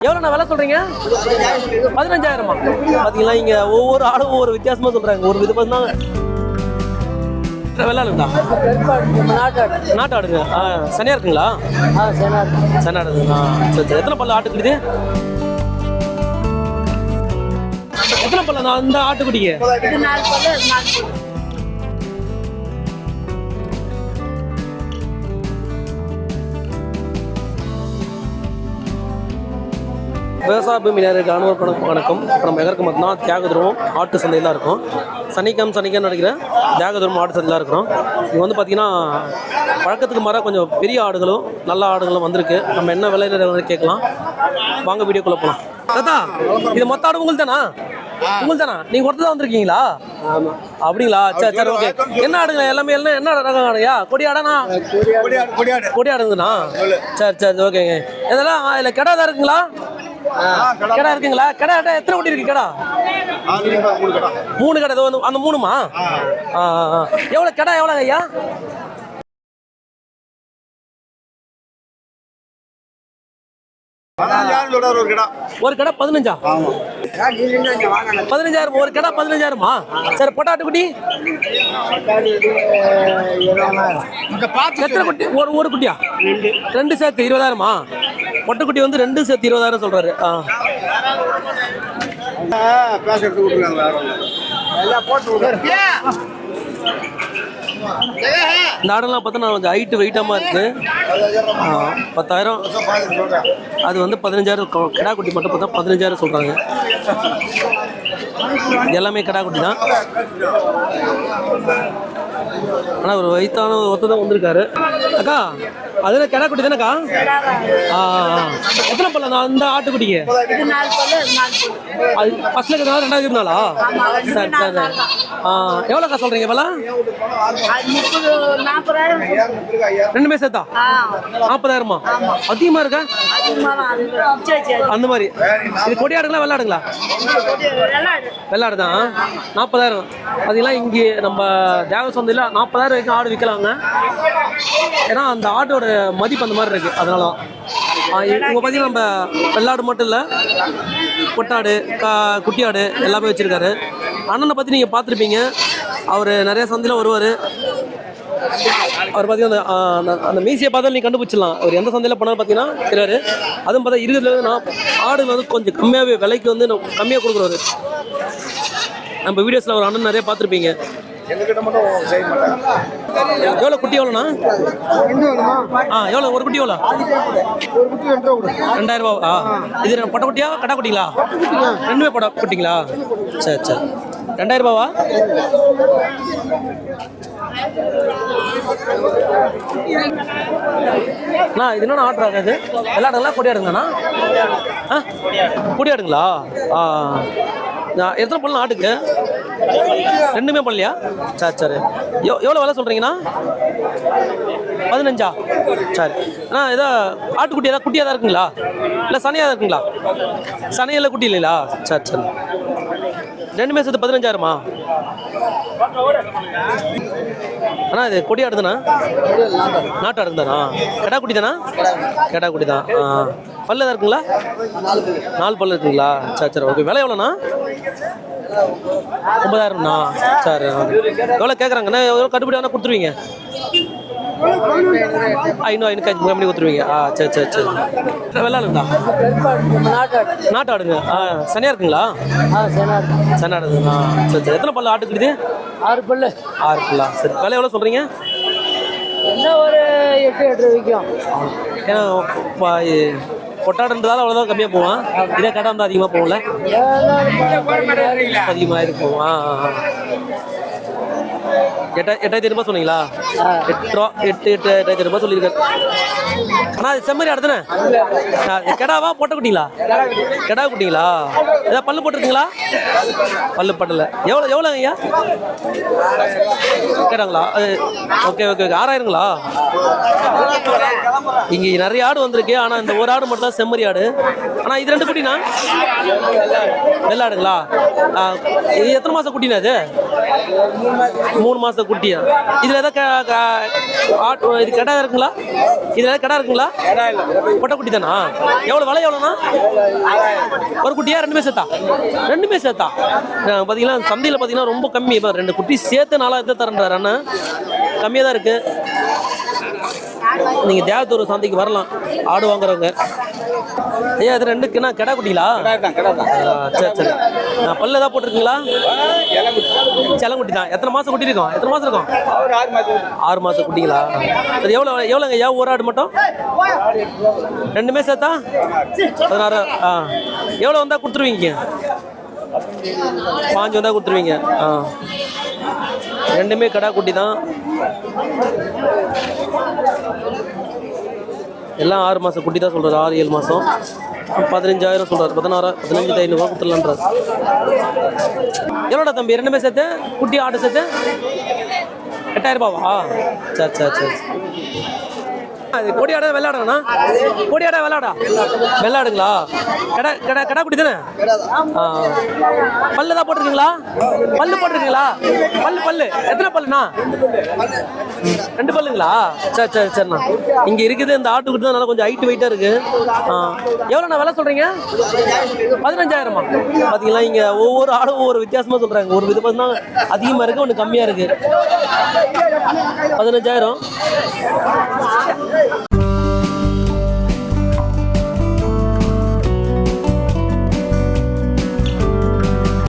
எவ்வளோண்ணா விலை சொல்கிறீங்க? பதினஞ்சாயிரமா? பாத்தீங்களா இங்கே ஒவ்வொரு ஆளும் ஒவ்வொரு வித்தியாசமாக சொல்கிறாங்க. ஒரு விதம் தான் வெள்ளாளுங்களா நாட்டு ஆடுங்க ஆ சனியா இருக்குங்களா? சனியா ஆடுங்களா சரி சரி. எத்தனை பல்ல ஆட்டுக்குடி எத்தனை பல்ல நான் அந்த ஆட்டுக்குடிக்கு? விவசாய பூமி நேருக்கு அனுபவ வணக்கம். இப்போ நம்ம எதற்கு பார்த்தோம்னா தியாகதுருவம் ஆட்டு சந்தையில் இருக்கோம். சனிக்கிழமை சனிக்கிழமை நடக்கிற தியாகதுருவம் ஆட்டு சந்தையில் இருக்கிறோம். இது வந்து பார்த்தீங்கன்னா பழக்கத்துக்கு மாற கொஞ்சம் பெரிய ஆடுகளும் நல்ல ஆடுகளும் வந்திருக்கு. நம்ம என்ன விலையில கேட்கலாம். வாங்க வீடியோக்குள்ளே போகலாம் தாத்தா இது மொத்த ஆடு உங்களுக்கு தானா உங்களுக்கு தானா நீங்கள் ஒருத்தர் தான் வந்திருக்கீங்களா அப்படிங்களா? சரி சரி ஓகே. என்ன ஆடுங்க? எல்லாமே எல்லாம் என்ன ரகம் ஆடுயா கொடி ஆடானா? கொடி ஆடுங்கண்ணா? சரி சரி ஓகேங்க. இதெல்லாம் இதில் கிடா தான் இருக்குங்களா? கடை இருக்குங்களா கடை கடை எத்தனை குட்டி இருக்கு கடை மூணு கடை மூணு கடை இதோ வந்து- அந்த மூணுமா. எவ்வளோ கடை எவ்வளோ ஐயா ஒரு கடை ஒரு கடை பதினஞ்சா ஆமா பதினஞ்சாயிரம் ஒரு கடை பதினஞ்சாயிரமா சரி பொட்டாட்டு குட்டி எத்தனை குட்டி ஒரு ஒரு குட்டியா ரெண்டு சேர்த்து இருபதாயிரமா பொட்டக்குட்டி வந்து ரெண்டு சேர்த்து இருபதாயிரம் சொல்றாரு. ஆ. பேச எடுத்து இந்த ஆடெல்லாம் பார்த்தா கொஞ்சம் ஹைட்டு வெயிட்டமாக இருக்கு. பத்தாயிரம். அது வந்து பதினஞ்சாயிரம் கொ- கிடா குட்டி மட்டும் பார்த்தா பதினஞ்சாயிரம் சொல்கிறாங்க எல்லாமே கிடா குட்டி தான். ஆனால் ஒரு வயிற்றான ஒருத்தர் தான் வந்திருக்காரு. அக்கா அதில் கிடா குட்டி தானேக்கா. எத்தனை பல்ல? அந்த ஆட்டுக்குட்டிக்கு? அது ஃபர்ஸ்ட்ல இருக்கிறதா ரெண்டாவது இருந்தாளா சரி சரி. ஆ எவ்வளோக்கா சொல்கிறீங்க இப்போலாம் ரெண்டுமே சேர்த்தா? நாற்பதாயிரமா? அதிகமாக இருக்கா? அந்த மாதிரி. இது கொடியாடுங்களா வெள்ளாடுங்களா? வெள்ளாடு. தான் நாற்பதாயிரம். பார்த்தீங்களா இங்கே நம்ம தேவ சந்தையில் நாற்பதாயிரம் வரைக்கும் ஆடு விற்கலாங்க ஏன்னா அந்த ஆட்டோட மதிப்பு அந்த மாதிரி இருக்குது அதனால தான். இவங்க பார்த்தீங்கன்னா நம்ம வெள்ளாடு மட்டும் இல்லை பொட்டாடு கா குட்டியாடு எல்லாமே வச்சுருக்காரு. அண்ணனை பற்றி நீங்கள் பார்த்துருப்பீங்க. அவர் நிறைய சந்தையில் வருவார். அவர் பார்த்தீங்கன்னா அந்த, அந்த- மீசியை பார்த்தா நீ கண்டுபிடிச்சிடலாம். அவர் எந்த சந்தையில் போனாலும் பார்த்தீங்கன்னா தெரியாது. அதுவும் பார்த்தா இருபதுல நான் ஆடு வந்து கொஞ்சம் கம்மியாகவே விலைக்கு வந்து கம்மியாக கொடுக்குறாரு நம்ம வீடியோஸில் ஒரு அண்ணன் நிறைய பார்த்துருப்பீங்க. எங்ககிட்ட மட்டும் செய்ய மாட்டாங்க. எவ்வளோ குட்டி எவ்வளோண்ணா ஆ எவ்வளோ ஒரு குட்டி எவ்வளோ ஒரு குட்டி ரெண்டாயிரம் ரூபா ஆ. இது பொட்டை குட்டியா கடா குட்டிங்களா? ரெண்டுமே பொட்டை குட்டிங்களா? சரி சரி. ரெண்டாயிரம் ரூபாவா? அண்ணா இது என்ன ஆர்டர் ஆகாது விளையாடுங்களா கொடியாடுங்கண்ணா. ஆ? கொடியாடுங்களா? ஆ. நான் எத்தனை பண்ணலாம் ஆட்டுக்கு? ரெண்டுமே பண்ணலையா? சரி சரி. எவ் எவ்வளோ விலை சொல்கிறீங்கண்ணா பதினஞ்சா? சரி. அண்ணா ஏதோ ஆட்டுக்குட்டி ஏதாவது குட்டியாக தான் இருக்குங்களா? இல்லை சனையாக தான் இருக்குங்களா? சனையில் குட்டி இல்லைங்களா? சரி சரி. ரெண்டுமே சேர்த்து பதினஞ்சாயிரமா? அண்ணா இது கொடி ஆடுதுண்ணா? நாட்டு ஆடுது கெடா குட்டி தானா கெடா குட்டி தான் ஆ. பல்லு தான் இருக்குங்களா? நாலு பல்லு இருக்குங்களா? சரி சரி. ஓகே. விலை எவ்வளோண்ணா? ஒன்பதாயிரம்ண்ணா சரி எவ்வளோ கேட்குறாங்கண்ணா எவ்வளோ கட்டுப்படி ஆனால் கொடுத்துருவீங்க? ஐநூறு ஐநூறு கம்மி கொடுத்துருவீங்க. ஆ சரி சரி சரி. வெள்ளாளுங்களா நாட்டு ஆடுங்க ஆ சனியாக இருக்குங்களா? சனி ஆடுங்களா சரி சரி. எத்தனை பல்லு ஆட்டுக்குது ஆறு பல்லு. ஆறு பல்லா? சரி விலை எவ்வளோ சொல்கிறீங்க என்ன ஒரு எட்டு எட்டு விற்கும் ஏன்னா பொட்டாடுன்றதால அவ்வளோதான் கம்மியாக போவான். இதே கடை வந்து அதிகமாக போகல. அதிகமாக இருக்கும் ஆ. எட்டா எட்டாயிரத்தி ரூபாய் சொன்னீங்களா? எட்டு ரூபா எட்டு எட்டு எட்டாயிரத்தி ரூபாய் சொல்லியிருக்கேன் அண்ணா அது செம்மறி அடுத்தானே கெடாவா பொட்டை குட்டிங்களா கெடா குட்டிங்களா? ஏதாவது பல்லு போட்டிருக்கீங்களா? பல்லு பட்டல எவ்வளோ எவ்வளோ ஐயா? கேட்டாங்களா ஓகே ஓகே ஓகே. ஆறாயிரங்களா? இங்கே நிறைய ஆடு வந்திருக்கு. ஆனால் இந்த ஒரு ஆடு மட்டும் தான் செம்மறி ஆடு. ஆனா இது ரெண்டு குட்டினா வெள்ளாடுங்களா? ஆ, இது எத்தனை மாதம் குட்டினா அது மூணு மாசம் குட்டியா? இதுல ஏதாவது இது கடை இருக்குங்களா? இதுல ஏதாவது கடை இருக்குங்களா? பொட்டை குட்டி தானா? எவ்வளவு விலை எவ்வளோண்ணா ஒரு குட்டியா ரெண்டுமே சேர்த்தா? ரெண்டுமே சேர்த்தா? அஹ் பாத்தீங்கன்னா சந்தையில் பார்த்தீங்கன்னா ரொம்ப கம்மி. இப்போ ரெண்டு குட்டி சேர்த்து நாலாயிரத்தை தரேன்றாரு அண்ணன் கம்மியாக தான் இருக்கு. நீங்கள் தேவத்தூர் சந்தைக்கு வரலாம். ஆடு வாங்குறவங்க. ஐயா இது ரெண்டு கிணா கிடா குட்டிங்களா சரி சரி. பல்லு ஏதாவது போட்டிருக்கீங்களா? செல்லங்குட்டி தான் எத்தனை மாதம் குட்டி இருக்கும் எத்தனை மாதம் இருக்கும். ஆறு மாதம் குட்டிங்களா? சரி எவ்வளோ எவ்வளோங்க ஐயா ஒரு ஆடு மட்டும்? ரெண்டுமே சேர்த்தா? பதினாறு ஆ. எவ்வளோ வந்தால் கொடுத்துருவீங்க? பாஞ்சு வந்தால் கொடுத்துருவீங்க ஆ. ரெண்டுமே கடா குட்டி தான் எல்லாம் ஆறு மாதம் குட்டி தான் சொல்கிறார் ஆறு ஏழு மாதம் பதினஞ்சாயிரம் சொல்கிறார் பதினாறு பதினஞ்சு ஐநூறுரூவா கொடுத்துடலான்றார். எவ்வளோடா தம்பி? ரெண்டுமே சேர்த்து? குட்டி ஆடு சேர்த்து? எட்டாயிரம் ரூபாவா சரி சரி சரி. அது கொடியாட வெள்ளாடுங்கண்ணா கொடியாட விளையாடா? விளையாடுங்களா? கடை கடை கடை குடி தானே? பல்லு தான் போட்டிருக்கீங்களா? பல்லு போட்டிருக்கீங்களா? பல்லு பல்லு. எத்தனை பல்லுண்ணா? ரெண்டு பல்லுங்களா? சரி சரி சரிண்ணா. இங்கே இருக்குது இந்த ஆட்டுக்குட்டி தான். நல்லா கொஞ்சம் ஹைட் வெயிட்டாக இருக்குது எவ்வளோண்ணா விலை சொல்கிறீங்க பதினஞ்சாயிரமா? பார்த்தீங்களா இங்கே ஒவ்வொரு ஆடும் ஒவ்வொரு வித்தியாசமாக சொல்கிறாங்க ஒரு விதமாக தான் அதிகமாக இருக்குது ஒன்று கம்மியாக இருக்குது பதினஞ்சாயிரம்.